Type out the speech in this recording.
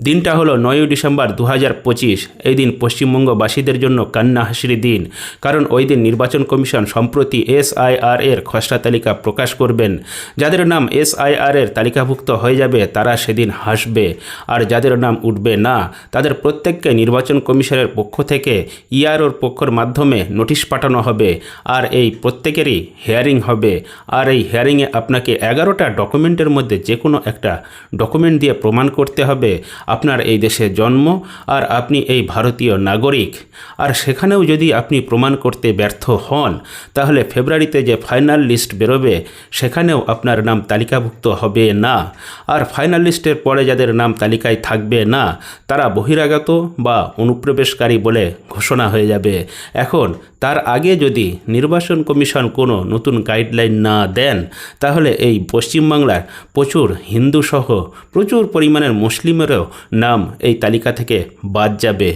দিনটা হলো নয়ই ডিসেম্বর দু হাজার পঁচিশ। এই দিন পশ্চিমবঙ্গবাসীদের জন্য কান্না হাসির দিন। কারণ ওই দিন নির্বাচন কমিশন সম্প্রতি এসআইআর এর খসড়া তালিকা প্রকাশ করবেন। যাদের নাম এসআইআর এর তালিকাভুক্ত হয়ে যাবে, তারা সেদিন হাসবে। আর যাদের নাম উঠবে না, তাদের প্রত্যেককে নির্বাচন কমিশনের পক্ষ থেকে ইআরওর পক্ষের মাধ্যমে নোটিশ পাঠানো হবে। আর এই প্রত্যেকেরই হেয়ারিং হবে। আর এই হেয়ারিংয়ে আপনাকে এগারোটা ডকুমেন্টের মধ্যে যে কোনো একটা ডকুমেন্ট দিয়ে প্রমাণ করতে হবে। আপনার এই দেশে জন্ম আর আপনি এই ভারতীয় নাগরিক। আর সেখানেও যদি আপনি প্রমাণ করতে ব্যর্থ হন, তাহলে ফেব্রুয়ারিতে যে ফাইনাল লিস্ট বেরোবে, সেখানেও আপনার নাম তালিকাভুক্ত হবে না। আর ফাইনাল লিস্টের পরে যাদের নাম তালিকায় থাকবে না, তারা বহিরাগত বা অনুপ্রবেশকারী বলে ঘোষণা হয়ে যাবে। এখন, তার আগে যদি নির্বাচন কমিশন কোনো নতুন গাইডলাইন না দেন, তাহলে এই পশ্চিমবাংলার প্রচুর হিন্দুসহ প্রচুর পরিমাণের মুসলিমেরও নাম এই তালিকা থেকে বাদ যাবে।